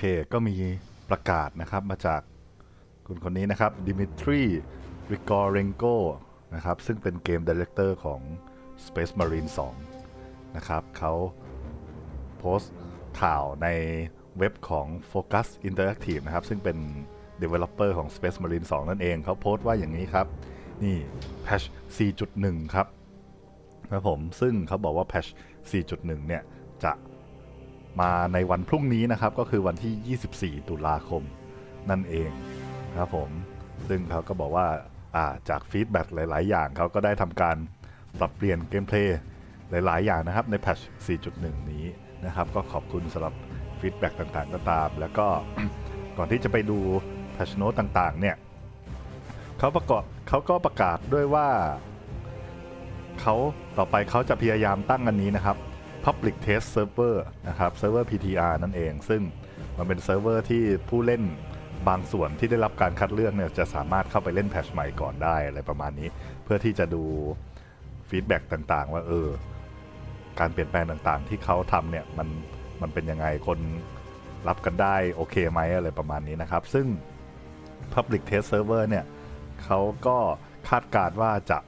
เคก็มีประกาศนะครับมาจากคุณคนนี้นะครับดิมิทรีริกอร์เรนโกนะครับซึ่งเป็นเกมดีเลกเตอร์ของ Space Marine 2 นะครับเขาโพสต์ข่าวในเว็บของ Focus Interactive นะครับ ซึ่งเป็น Developer ของ Space Marine 2 นั่นเองเขาโพสต์ว่าอย่างนี้ครับ นี่ Patch 4.1 ครับครับผมซึ่งเขาบอกว่า Patch 4.1 เนี่ย จะ มาในวันพรุ่งนี้นะครับก็คือวันที่ 24 ตุลาคมนั่นเองครับผมซึ่งเขาก็บอกว่าาจากฟีดแบ็กหลาย ๆ อย่างเขาก็ได้ทำการปรับเปลี่ยนเกมเพลย์หลาย ๆ อย่างนะครับในแพทช4.1 นี้นะครับ ก็ขอบคุณสำหรับฟีดแบ็กต่าง ๆ ก็ตาม แล้วก็ก่อนที่จะไปดูแพทช์โน้ตต่าง ๆ เนี่ยเขาประกอบเขาก็ประกาศด้วยว่าเขาต่อไปเขาจะพยายามตั้งอันนี้นะครับ Public Test Server นะครับเซิร์ฟเวอร์ PTR นั่นเอง ซึ่งมันเป็นเซิร์ฟเวอร์ที่ผู้เล่นบางส่วนที่ได้รับการคัดเลือกเนี่ยจะสามารถเข้าไปเล่นแพทชใหม่ก่อนได้อะไรประมาณนี้ เพื่อที่จะดูฟีดแบ็กต่างๆ ว่าเออ การเปลี่ยนแปลงต่างๆ ที่เขาทำเนี่ยมันมันเป็นยังไงคนรับกันได้โอเคไหมอะไรประมาณนี้นะครับ ซึ่ง Public Test Server เนี่ยเขาก็คาดการณ์ว่าจะ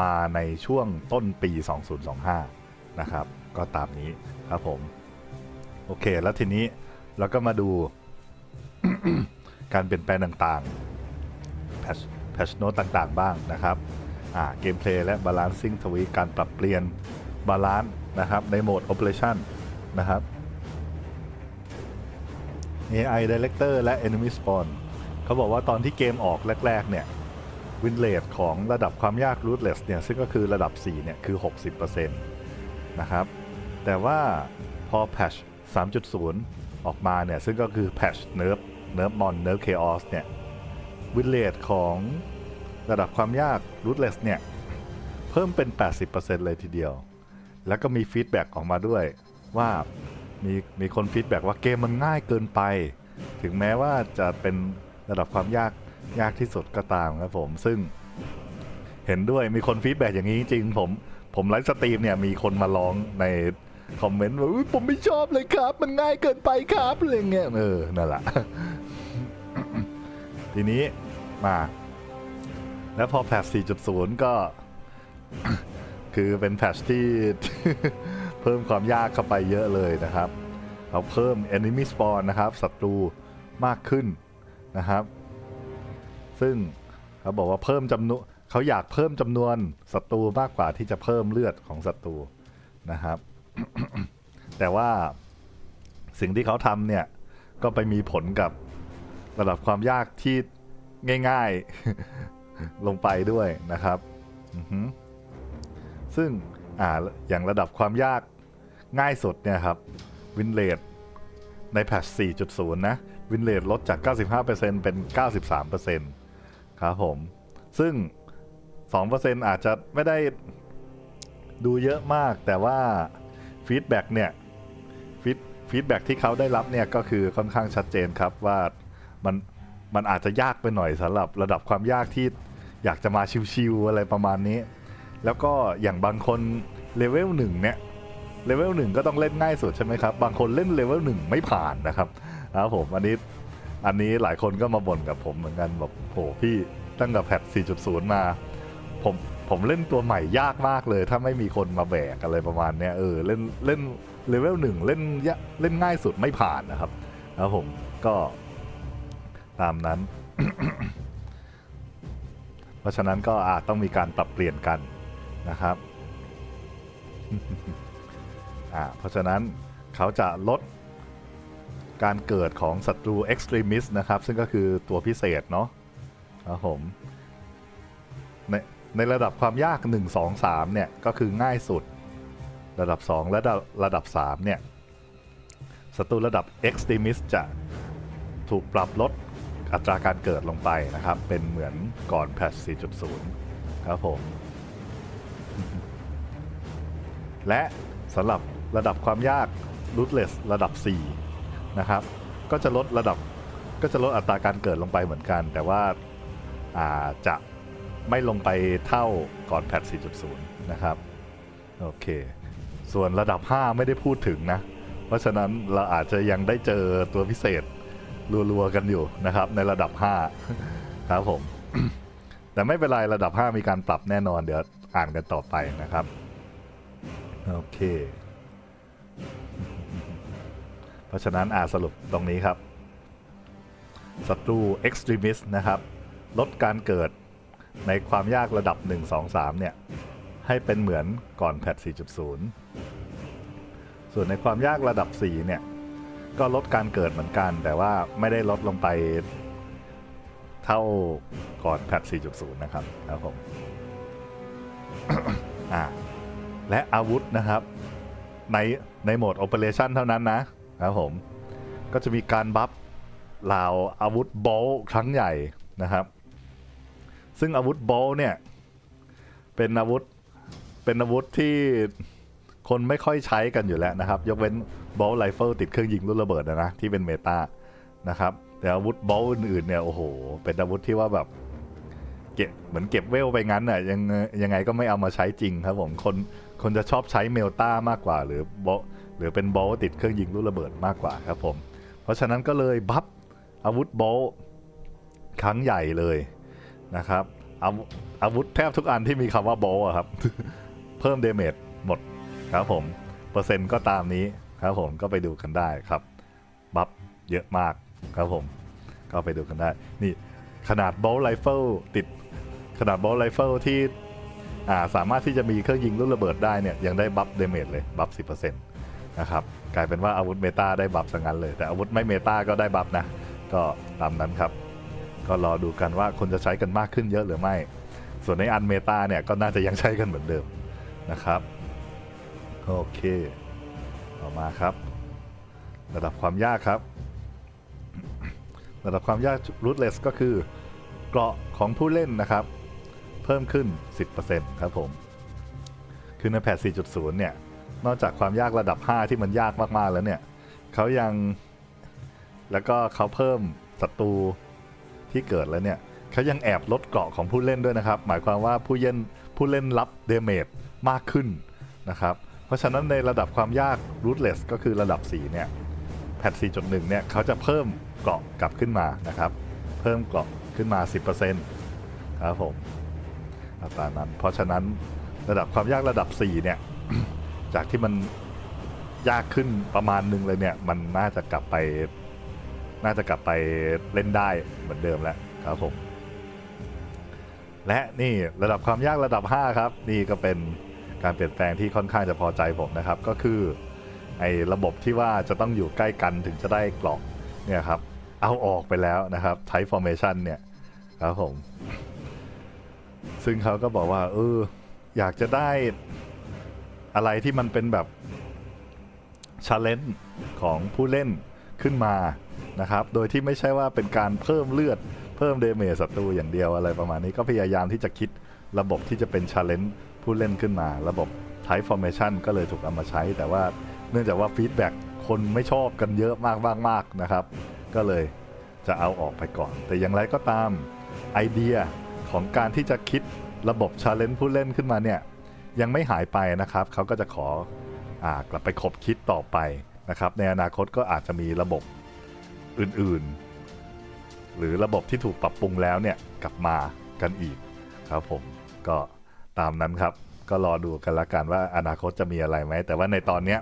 มาในช่วงต้นปี 2025 นะครับ ก็ตามนี้ครับผม โอเค แล้วทีนี้เราก็มาดูการเปลี่ยนแปลงต่างๆ แพชแพชโนตต่างๆ บ้างนะครับเกมเพลย์และบาลานซิ่งทวีการปรับเปลี่ยนบาลานซ์นะครับ ในโหมด Operation นะครับ AI Director และ Enemy Spawn เขาบอกว่าตอนที่เกมออกแรก ๆ เนี่ย วินเลทของระดับความยาก Rootless เนี่ย ซึ่งก็คือระดับ 4 เนี่ย คือ 60% นะครับ แต่ว่าพอ Patch 3.0 ออกมาเนี่ย ซึ่งก็คือ Patch Nerf Nerf Mon Nerf Chaos เนี่ย วินเลทของระดับความยาก Rootless เนี่ย เพิ่มเป็น 80%เลยทีเดียว แล้วก็มีฟีดแบ็กออกมาด้วยว่ามีมีคนฟีดแบ็กว่าเกมมันง่ายเกินไป ถึงแม้ว่าจะเป็นระดับความยากยากที่สุดก็ตามครับผม ซึ่งเห็นด้วยมีคนฟีดแบ็กอย่างนี้จริงผม ผมไลฟ์สตรีมเนี่ยมีคนมาร้องในคอมเมนต์ว่าผมไม่ชอบเลยครับ มันง่ายเกินไปครับอะไรเงี้ยเออนั่นแหละทีนี้มา แล้วพอแพท4.0 ก็ คือเป็นแพทที่เพิ่มความยากเข้าไปเยอะเลยนะครับ เราเพิ่ม enemy spawn นะครับศัตรูมากขึ้นนะครับ ซึ่งเขาบอกว่าเพิ่มจำนวน เขาอยากเพิ่มจำนวนศัตรูมากกว่าที่จะเพิ่มเลือดของศัตรูนะครับ แต่ว่าสิ่งที่เขาทำเนี่ย ก็ไปมีผลกับระดับความยากที่ง่ายๆ ลงไปด้วยนะครับซึ่งอ่าอย่างระดับความยากง่ายสุดเนี่ยครับ วินเลดในแพท4.0 นะ วินเลดลดจาก 95%เป็น 93%ครับผม ซึ่ง 2%อร์เซ็นอาจจะไม่ได้ดูเยอะมาก แต่ว่าฟีดแบ็กเนี่ยฟีดฟีดแบ็กที่เขาได้รับเนี่ยก็คือค่อนข้างชัดเจนครับว่ามันมันอาจจะยากไปหน่อยสำหรับระดับความยากที่อยากจะมาชิวๆอะไรประมาณนี้ แล้วก็อย่างบางคนเลเวลหนึ่งเนี่ยเลเวลหนึ่งก็ต้องเล่นง่ายสุดใช่ไหมครับ บางคนเล่นเลเวลหนึ่งไม่ผ่านนะครับครับผมอันนี้อันนี้หลายคนก็มาบ่นกับผมเหมือนกันแบบโหพี่ตั้งแต่แพท4.0 มา ผมผมเล่นตัวใหม่ยากมากเลย ถ้าไม่มีคนมาแบกอะไรประมาณเนี้ยเออเล่นเล่นเลเวลหนึ่งเล่นยะเล่นง่ายสุดไม่ผ่านนะครับครับผมก็ตามนั้น เพราะฉะนั้นก็อาจต้องมีการปรับเปลี่ยนกันนะครับอ่าเพราะฉะนั้นเขาจะลดการเกิดของศัตรู extremist นะครับ ซึ่งก็คือตัวพิเศษเนาะครับผม ในระดับความยาก 1 2 3เนี่ยก็คือง่ายสุด ระดับ 2 และระดับ 3 เนี่ยศัตรูระดับ extremist จะถูกปรับลดอัตราการเกิดลงไปนะครับ เป็นเหมือนก่อนแพท4.0 ครับผม และสำหรับระดับความยาก rootless ระดับ 4 นะครับ ก็จะลดระดับก็จะลดอัตราการเกิดลงไปเหมือนกัน แต่ว่าาจะ ไม่ลงไปเท่าก่อนแพท4.0 นะครับ โอเค ส่วนระดับ 5 ไม่ได้พูดถึงนะ เพราะฉะนั้นเราอาจจะยังได้เจอตัวพิเศษรัวๆกันอยู่นะครับ ในระดับ 5 ครับผม แต่ไม่เป็นไร ระดับ 5 มีการปรับแน่นอนเดี๋ยวอ่านกันต่อไปนะครับ โอเค เพราะฉะนั้นอ่าสรุปตรงนี้ครับศัตรู extremist นะครับ ลดการเกิด ในความยากระดับ 1 2 3 เนี่ย ให้เป็นเหมือนก่อนแพท 4.0 ส่วนในความยากระดับ 4 เนี่ย ก็ลดการเกิดเหมือนกัน แต่ว่าไม่ได้ลดลงไปเท่าก่อนแพท 4.0 นะครับครับผมอ่าและอาวุธนะครับ ในในโหมด Operation เท่านั้นนะครับผม ก็จะมีการบัฟลาวอาวุธโบลครั้งใหญ่นะครับ ซึ่งอาวุธโบลเนี่ย เป็นอาวุธเป็นอาวุธที่คนไม่ค่อยใช้กันอยู่แล้วนะครับ ยกเว้นบอลไ i เฟิลติดเครื่องยิงลูกระเบิดนะนะที่เป็นเมตานะครับ แต่อาวุธบอลอื่นๆเนี่ยโอ้โห เป็นอาวุธที่ว่าแบบเก็บเหมือนเก็บเวลไปงั้นน่ะยังยังไงก็ไม่เอามาใช้จริงครับผมคนคนจะชอบใช้เมลต้ามากกว่า หรือบอลหรือเป็นบอลติดเครื่องยิงลูกระเบิดมากกว่าครับผม เพราะฉะนั้นก็เลยบัฟอาวุธบอลครั้งใหญ่เลย นะครับอาอาวุธแทบทุกอันที่มีคำว่าโบอะครับ เพิ่มเดเมจหมดครับผม เปอร์เซ็นต์ก็ตามนี้ครับผมก็ไปดูกันได้ครับ บัฟเยอะมากครับผม ก็ไปดูกันได้ นี่ขนาดโบลไ i เฟิลติดขนาดโบลไ i เฟิลที่าสามารถที่จะมีเครื่องยิงลูกระเบิดได้เนี่ยยังได้บัฟเดเมจเลยบัฟ10%นะครับกลายเป็นว่าอาวุธเมตาได้บัฟสังั้นเลย แต่อาวุธไม่เมตาก็ได้บัฟนะ ก็ตามนั้นครับ ก็รอดูกันว่าคนจะใช้กันมากขึ้นเยอะหรือไม่ ส่วนในอันเมตาเนี่ยก็น่าจะยังใช้กันเหมือนเดิมนะครับโอเคต่อมาครับ ระดับความยากครับ ระดับความยาก rootless ก็คือเกราะของผู้เล่นนะครับ เพิ่มขึ้น 10%ครับผมคือในแพท4.0 เนี่ย นอกจากความยากระดับ 5 ที่มันยากมาก ๆ แล้วเนี่ยเขายัง แล้วก็เขาเพิ่มศัตรู ที่เกิดแล้วเนี่ยเขายังแอบลดเกราะของผู้เล่นด้วยนะครับ หมายความว่าผู้เล่นผู้เล่นรับเดเมจมากขึ้นนะครับ เพราะฉะนั้นในระดับความยาก rootless ก็คือระดับ 4 เนี่ย แพท 4.1 เนี่ยเขาจะเพิ่มเกราะกลับขึ้นมานะครับ เพิ่มเกราะขึ้นมา 10%ครับผมอัตรานั้น เพราะฉะนั้นระดับความยากระดับ 4 เนี่ย จากที่มันยากขึ้นประมาณหนึงเลยเนี่ย มันน่าจะกลับไป น่าจะกลับไปเล่นได้เหมือนเดิมแล้วครับผม และนี่ระดับความยากระดับ 5 ครับ นี่ก็เป็นการเปลี่ยนแปลงที่ค่อนข้างจะพอใจผมนะครับ ก็คือไอ้ระบบที่ว่าจะต้องอยู่ใกล้กันถึงจะได้กรอกเนี่ยครับ เอาออกไปแล้วนะครับ type formation เนี่ยครับผม ซึ่งเขาก็บอกว่า เออ อยากจะได้อะไรที่มันเป็นแบบ challenge ของผู้เล่นขึ้นมา นะครับ โดยที่ไม่ใช่ว่าเป็นการเพิ่มเลือด เพิ่มเดเมจศัตรูอย่างเดียวอะไรประมาณนี้ก็พยายามที่จะคิดระบบที่จะเป็น challenge ผู้เล่นขึ้นมา ระบบ type formation ก็เลยถูกเอามาใช้ แต่ว่าเนื่องจากว่าฟีดแบ็กคนไม่ชอบกันเยอะมากมากมากนะครับ ก็เลยจะเอาออกไปก่อน แต่อย่างไรก็ตามไอเดียของการที่จะคิดระบบ challenge ผู้เล่นขึ้นมาเนี่ยยังไม่หายไปนะครับ เขาก็จะขออกลับไปคบคิดต่อไปนะครับ ในอนาคตก็อาจจะมีระบบ อื่นๆ หรือระบบที่ถูกปรับปรุงแล้วเนี่ยกลับมากันอีกครับผมก็ตามนั้นครับ ก็รอดูกันละกันว่าอนาคตจะมีอะไรไหม แต่ว่าในตอนเนี้ย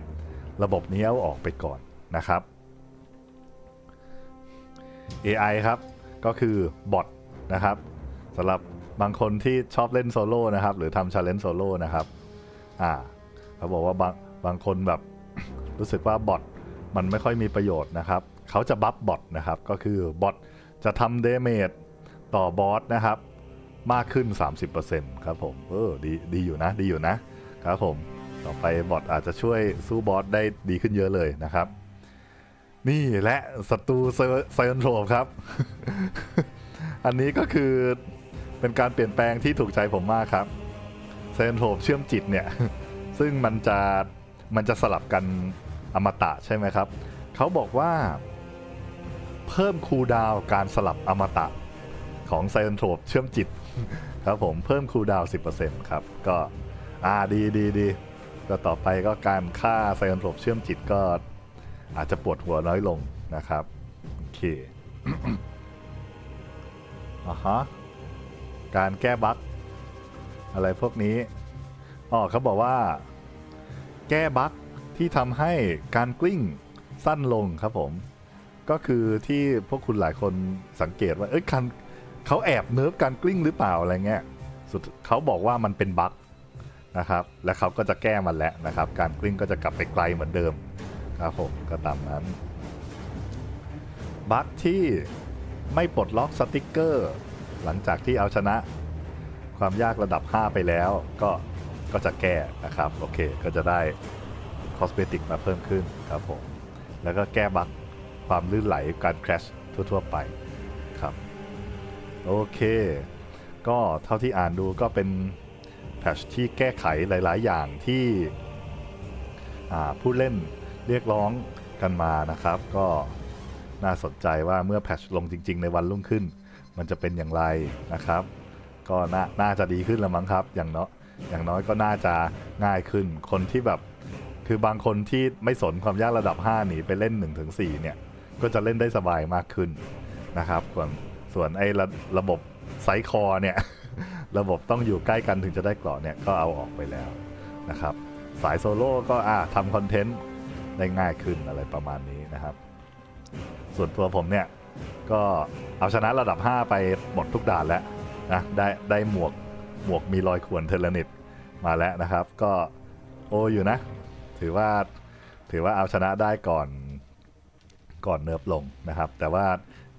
ระบบนี้เอาออกไปก่อนนะครับ AI ครับก็คือบอทนะครับสำหรับบางคนที่ชอบเล่นโซโล่นะครับ หรือทำชาเลนจ์โซโล่นะครับอ่าเขาบอกว่าบางบางคนแบบรู้สึกว่าบอทมันไม่ค่อยมีประโยชน์นะครับ เขาจะบัฟบอทนะครับ ก็คือบอทจะทำเดเมจต่อบอสนะครับ มากขึ้น 30%ครับผมเออดีดีอยู่นะ ดีอยู่นะครับผมต่อไปบอทอาจจะช่วยสู้บอสได้ดีขึ้นเยอะเลยนะครับ นี่และศัตรูไซออนโทรครับ อันนี้ก็คือเป็นการเปลี่ยนแปลงที่ถูกใจผมมากครับไซออนโทรเชื่อมจิตเนี่ย ซึ่งมันจะมันจะสลับกันอมตะใช่ไหมครับ เขาบอกว่า พิ่มคูดาวการสลับอมตะของไซออนโทรเชื่อมจิตครับผมเพิ่มคูดาวน์10%ครับ ก็อ่าดีดีดีก็ต่อไปก็การฆ่าไซออนโทรเชื่อมจิตก็อาจจะปวดหัวน้อยลงนะครับ โอเคอ่าฮะการแก้บั๊กอะไรพวกนี้อ๋อเขาบอกว่า แก้บั๊กที่ทำให้การกลิ้งสั้นลงครับผม ก็คือที่พวกคุณหลายคนสังเกตว่า เอ้ยการเขาแอบเนิร์ฟการกลิ้งหรือเปล่าอะไรเงี้ยสุดเขาบอกว่ามันเป็นบั๊กนะครับ และเขาก็จะแก้มันแล้วนะครับ การกลิ้งก็จะกลับไปไกลเหมือนเดิมครับผมก็ตามนั้น บั๊กที่ไม่ปลดล็อกสติกเกอร์ หลังจากที่เอาชนะ ความยากระดับ 5 ไปแล้ว ก็ก็จะแก้นะครับ โอเค ก็จะได้คอสเมติกมาเพิ่มขึ้นครับผม แล้วก็แก้บั๊ก ความลื่นไหลการครชทั่วๆไปครับโอเค ก็เท่าที่อ่านดูก็เป็นแพทชที่แก้ไขหลาย ๆ อย่างที่ผู้เล่นเรียกร้องกันมานะครับ ก็น่าสนใจว่าเมื่อแพทชลงจริง ๆ ในวันรุ่งขึ้น มันจะเป็นอย่างไรนะครับ ก็นน่าจะดีขึ้นละมั้งครับ อย่างเน้อยอย่างน้อยก็น่าจะง่ายขึ้นคนที่แบบคือบางคนที่ไม่สนความยากระดับ 5 หนีไปเล่น 1-4 เนี่ย ก็จะเล่นได้สบายมากขึ้นนะครับ ส่วนส่วนไอ้ระระบบไซคอเนี่ย ระบบต้องอยู่ใกล้กันถึงจะได้เกราะเนี่ยก็เอาออกไปแล้วนะครับ สายโซโล่ก็อ่าทำคอนเทนต์ได้ง่ายขึ้นอะไรประมาณนี้นะครับ ส่วนตัวผมเนี่ยก็เอาชนะระดับ 5 ไปหมดทุกด่านแล้วนะได้ได้หมวกหมวกมีรอยข่วนเทเลนิตมาแล้วนะครับ ก็โออยู่นะ ถือว่าถือว่าเอาชนะได้ก่อน ก่อนเนิร์ฟลงนะครับ แต่ว่า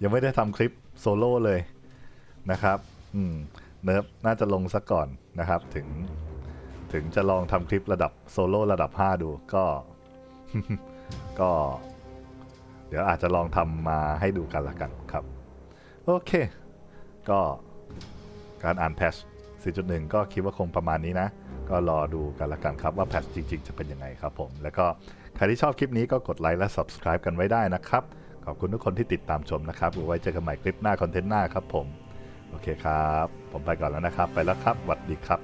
ยังไม่ได้ทำคลิปโซโล่เลยนะครับอืมเนิร์ฟน่าจะลงซะก่อนนะครับ ถึงถึงจะลองทำคลิประดับโซโล่ระดับ 5 ดูก็ ก็ เดี๋ยวอาจจะลองทำมาให้ดูกันละกันครับ โอเค ก็การอ่านแพช4.1 ก็คิดว่าคงประมาณนี้นะ ก็รอดูกันละกันครับว่าแพทชจริง ๆ จะเป็นยังไงครับผม แล้วก็ใครที่ชอบคลิปนี้ก็กดไลค์และ subscribe กันไว้ได้นะครับ ขอบคุณทุกคนที่ติดตามชมนะครับไว้เจอกันใหม่คลิปหน้าคอนเทนต์หน้าครับผม โอเคครับ ผมไปก่อนแล้วนะครับ ไปแล้วครับสวัสดีครับ